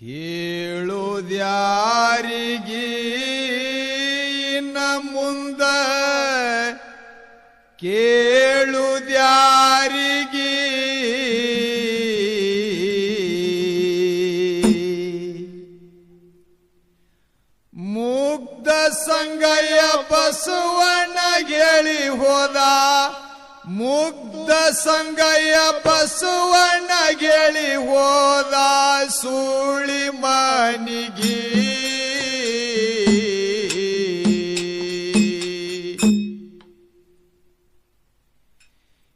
ಹೇಳುದ್ಯಾರಿಗಿ ಮುಂದ ಕೇಳುದ್ಯಾರಿಗಿ? ಮುಗ್ಧ ಸಂಗಯ ಬಸವಣ್ಣ ಗೆಳಿ ಹೋದ ಮುಗ್ಧ ಸಂಗಯ್ಯ ಬಸವಣ್ಣ ಗೆಳಿ ಹೋದ ಸೂಳಿ ಮನಿಗಿ.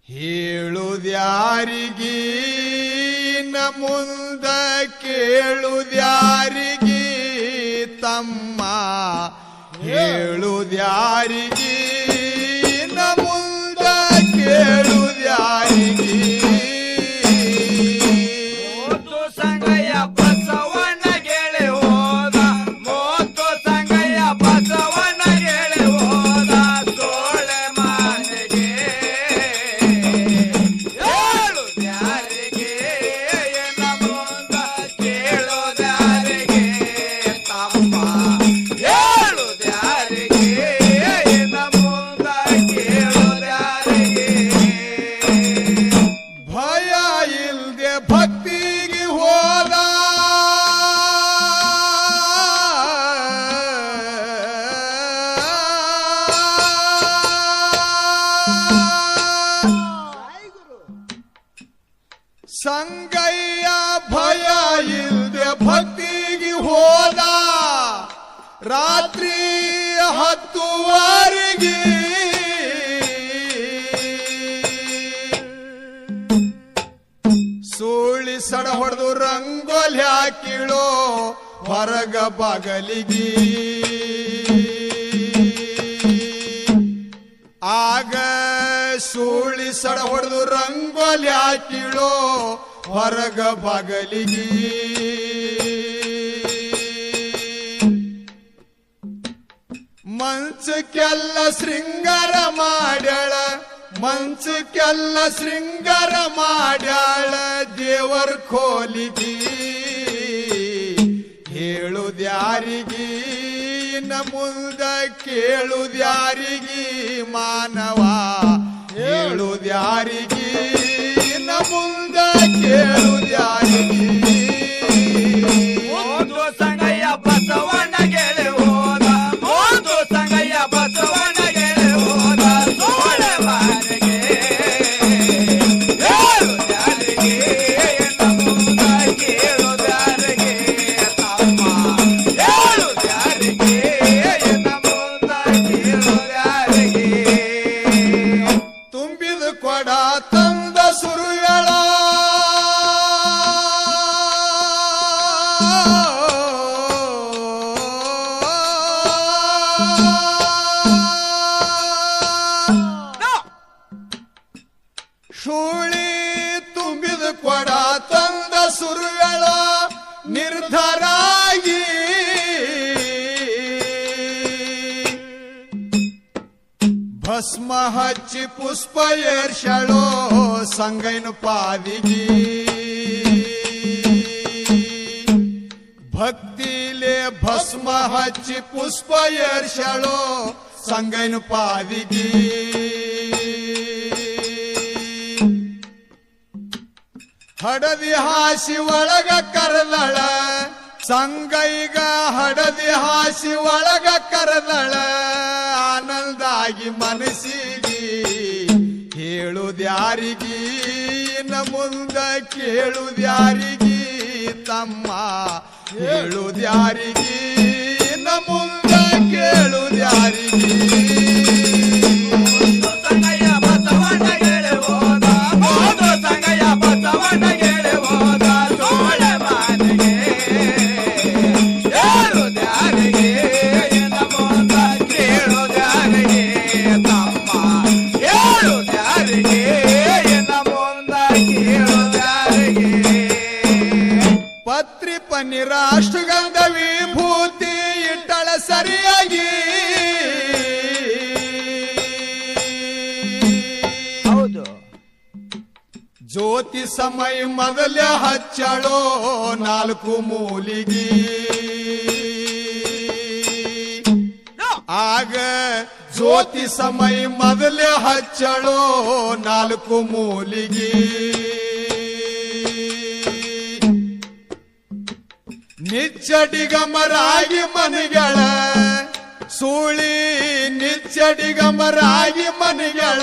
ಹೇಳುದ್ಯಾರಿಗಿ? ನ ಮುಂದ ಕೇಳುದ್ಯಾರಿಗಿ? ತಮ್ಮ ಹೇಳುದ್ಯಾರಿಗಿ? ಹೋದ ರಾತ್ರಿ ಹತ್ತುವರೆಗೆ. ಸೋಳಿ ಸಡ ಹೊಡೆದು ರಂಗೋಲಿ ಹಾಕಿಳೋ ಹೊರಗ ಬಗಲಿಗಿ. ಆಗ ಸೋಳಿ ಸಡ ಹೊಡೆದು ರಂಗೋಲಿ ಹಾಕಿಳೋ ಹೊರಗ ಬಗಲಿಗಿ. ಮಂಚಕ್ಕೆಲ್ಲ ಶೃಂಗಾರ ಮಾಡ್ಯಾಳ ಮನ್ಸುಕ್ಕೆಲ್ಲ ಶೃಂಗಾರ ಮಾಡ್ಯಾಳ, ದೇವರ ಕೋಲಿಗಿ ಹೇಳುದ್ಯಾರಿಗಿ? ನಮುಂದ ಮುಂದ ಕೇಳುದ್ಯಾರಿಗಿ ಮಾನವ? ಹೇಳುದ್ಯಾರಿಗಿ? ನಮುಂದ ಮುಂದ ಕೇಳುದ್ಯಾರಿಗಿ ಶೂಳಿ ತುಂಬಿದ ಕೊಡ ತಂದ ಸುರುಯಳ ನಿರ್ಧಾರಾಗಿ. ಭಸ್ಮ ಹಚ್ಚಿ ಪುಷ್ಪ ಏರ್ಷಳೋ ಸಂಗೈನ ಪಾದಿಗಿ. ಭಸ್ಮ ಹಚ್ಚಿ ಪುಷ್ಪ ಏರ್ಷಳೋ ಸಂಗೈನು ಪಾದಿಗಿ ಹಡದಿ ಹಾಸಿ ಒಳಗ ಕರೆದಳ, ಸಂಗೈಗ ಹಡದಿ ಹಾಸಿ ಒಳಗ ಕರೆದಳ, ಆನಂದಾಗಿ ಮನಸ್ಸಿಗೆ ಹೇಳುದ್ಯಾರಿಗಿ ಮುಂದ ಕೇಳುದ್ಯಾರಿಗಿ ತಮ್ಮ ಕೇಳುದ್ಯಾರಿಗೆ ಕೇಳುದ್ಯಾರಿಗಿ ಪತ್ರಿ ಪನ್ನೀರ ಅಷ್ಟುಗಂಧ ವಿಭೂತಿ ಇಟ್ಟಳ ಸರಿಯಾಗಿ. ಹೌದು. ಜ್ಯೋತಿ ಸಮಯ ಮೊದಲೇ ಹಚ್ಚಳೋ ನಾಲ್ಕು ಮೂಲಿಗಿ. ಆಗ ಜ್ಯೋತಿ ಸಮಯ ಮೊದಲೇ ಹಚ್ಚಳೋ ನಾಲ್ಕು ಮೂಲಿಗಿ. ನಿಚ್ಚಡಿಗಮರಾಗಿ ಮನಿಗಳ, ಸೂಳಿ ನಿಚ್ಚಡಿಗಮರಾಗಿ ಮನಿಗಳ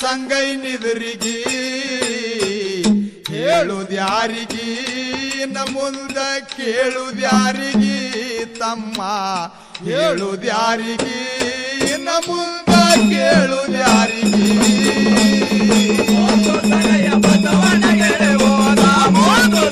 ಸಂಗೈ ನಿದುರಿಗಿ, ಹೇಳುದ್ಯಾರಿಗಿ, ನ ಮುಂದ ಕೇಳುದ್ಯಾರಿಗಿ ತಮ್ಮ, ಹೇಳುದ್ಯಾರಿಗಿ ನಮುಂದ ಮುಂದ ಕೇಳುದ್ಯಾರಿಗಿ. ಬಸವಣ್ಣ ಗೆಳೆಯೋದ ಮೋದು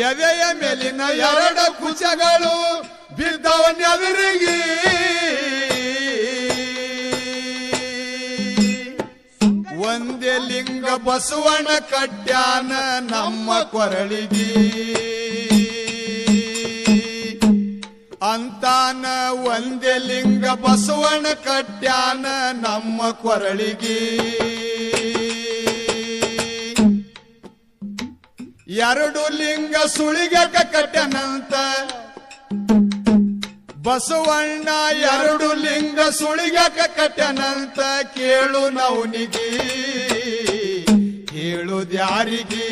ಎದೆಯ ಮೇಲಿನ ಎರಡು ಕುಚಗಳು ಬಿದ್ದವನ್ನೆದುರಿಗೆ ಒಂದೇ ಲಿಂಗ ಬಸವಣ್ಣ ಕಟ್ಯಾನ ನಮ್ಮ ಕೊರಳಿಗೆ. ಅಂತಾನ ಒಂದೇ ಲಿಂಗ ಬಸವಣ್ಣ ಕಟ್ಯಾನ ನಮ್ಮ ಕೊರಳಿಗಿ. ಎರಡು ಲಿಂಗ ಸುಳಿಗಕ ಕಟ್ಟನಂತ. ಬಸವಣ್ಣ ಎರಡು ಲಿಂಗ ಸುಳಿಗಕ ಕಟ್ಟನಂತ ಕೇಳು ನವನಿಗೆ ಹೇಳುದ್ಯಾರಿಗಿ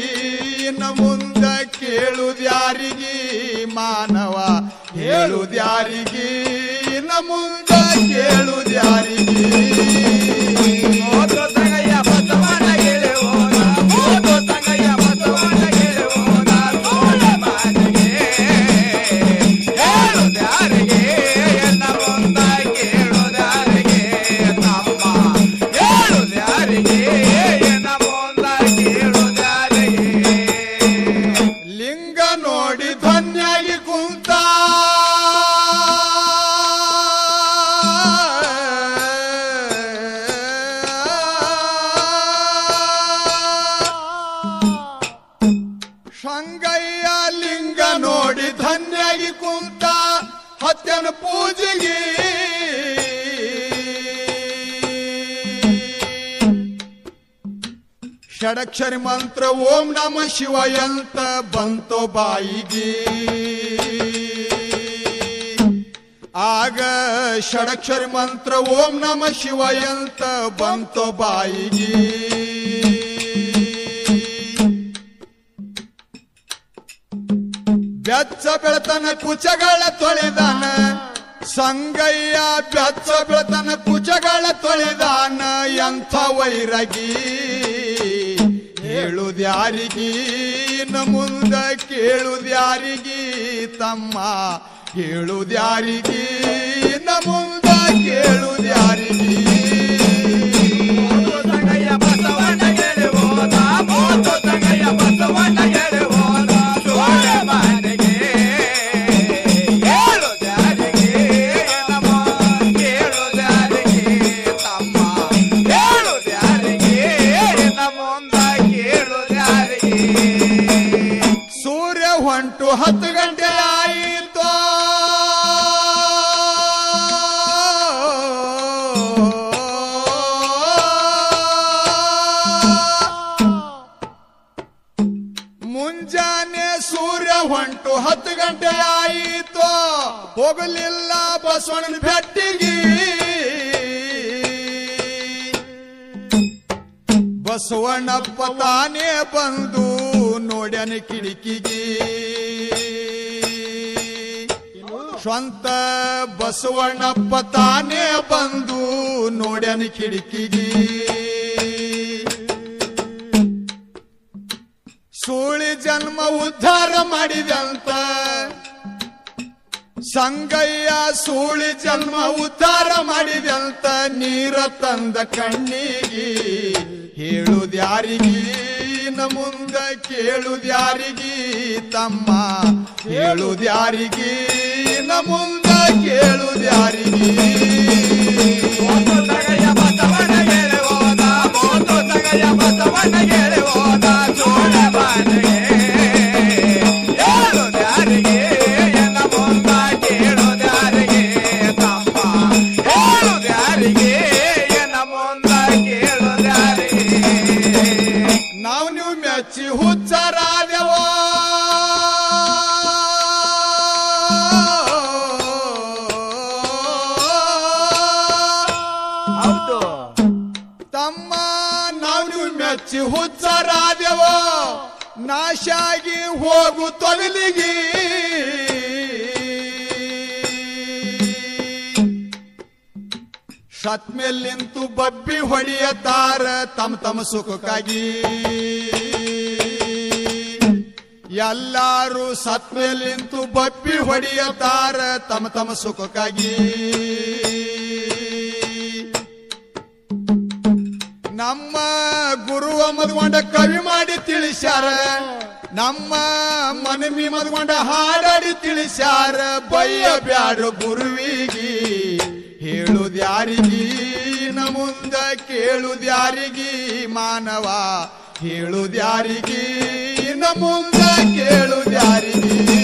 ಇನ್ನ ಮುಂದ ಕೇಳುದ್ಯಾರಿಗಿ ಮಾನವ. ಹೇಳುದ್ಯಾರಿಗಿ ಇನ್ನ ಮುಂದ ಕೇಳುದ್ಯಾರಿಗಿ ಶಂಗಯ್ಯ ಲಿಂಗ ನೋಡಿ ಧನ್ಯಾಗಿ ಕುಂತ ಹತ್ಯನ ಪೂಜೆಗೆ. ಷಡಕ್ಷರಿ ಮಂತ್ರ ಓಂ ನಮ ಶಿವಾಯ ಅಂತ ಬಂತೋ ಬಾಯಿಗೆ. ಆಗ ಷಡಕ್ಷರಿ ಮಂತ್ರ ಓಂ ನಮ ಶಿವಾಯ ಅಂತ ಬಂತೋ ಬಾಯಿಗೆ. ಬೆಚ್ಚ ಬೆಳತನ ಕುಚಗಳ ತೊಳೆದಾನ. ಸಂಗಯ್ಯ ಬೆಚ್ಚ ಬೆಳತನ ಕುಚಗಳ ತೊಳೆದಾನ. ಎಂಥ ವೈರಗಿ. ಹೇಳುದ್ಯಾರಿಗಿ? ಇನ್ನು ಮುಂದ ಕೇಳುದ್ಯಾರಿಗಿ? ತಮ್ಮ ಹೇಳುದ್ಯಾರಿಗಿ? ನಮುಂದ ಮುಂದ ಕೇಳುದ್ಯಾರಿಗಿ? ಹೊಂಟು ಹತ್ತು ಗಂಟೆ ಆಯಿತು. ಹೋಗಲಿಲ್ಲ ಬಸವಣ್ಣನ ಭೆಟ್ಟಿಗೆ ಬಸವಣ್ಣಪ್ಪ ತಾನೇ ಬಂದು ನೋಡ್ಯಾನ ಕಿಡಿಕಿಗೆ ಸ್ವಂತ ಬಸವಣ್ಣಪ್ಪ ತಾನೇ ಬಂದು ನೋಡ್ಯಾನ ಕಿಡಿಕಿಗೆ ಸೂಳಿ ಜನ್ಮ ಉದ್ಧಾರ ಮಾಡಿದಂತ ಸಂಗಯ್ಯ ಸೂಳಿ ಜನ್ಮ ಉದ್ಧಾರ ಮಾಡಿದಂತ ನೀರ ತಂದ ಕಣ್ಣಿಗೆ. ಹೇಳುದ್ಯಾರಿಗಿ? ನ ಮುಂದ ಕೇಳುದ್ಯಾರಿಗಿ ತಮ್ಮ? ಹೇಳುದ್ಯಾರಿಗಿ? ಮುಂದ ಕೇಳುದ್ಯಾರಿಗಿ? ಸಗಯ ಬಸವನ ಗೆಳೆ ಹೋದ ಸೋಳೆ ಮೆಚ್ಚಿ ಹುಚ್ಚರಾದೆವೋ ನಾಶಾಗಿ ಹೋಗು ತೊಗಲಿಗಿ. ಸತ್ಮೇಲಿಂತು ಬಬ್ಬಿ ಹೊಡೆಯತಾರ ತಮ್ಮ ತಮ್ಮ ಸುಖಕ್ಕಾಗಿ. ಎಲ್ಲಾರು ಸತ್ಮೇಲಿಂತು ಬಬ್ಬಿ ಹೊಡೆಯತಾರ ತಮ್ಮ ತಮ್ಮ ಸುಖಕ್ಕಾಗಿ. ನಮ್ಮ ಗುರು ಮದ್ಕೊಂಡ ಕವಿ ಮಾಡಿ ತಿಳಿಸ್ಯಾರ. ನಮ್ಮ ಮನವಿ ಮದ್ಕೊಂಡ ಹಾಡಾಡಿ ತಿಳಿಸ್ಯಾರ. ಬಯ್ಯ ಬ್ಯಾಡ ಗುರುವಿಗಿ ಹೇಳುದ್ಯಾರಿಗಿ ನ ಮುಂದ ಕೇಳುದ್ಯಾರಿಗಿ ಮಾನವ ಹೇಳುದ್ಯಾರಿಗಿ ನ ಮುಂದ ಕೇಳುದ್ಯಾರಿಗಿ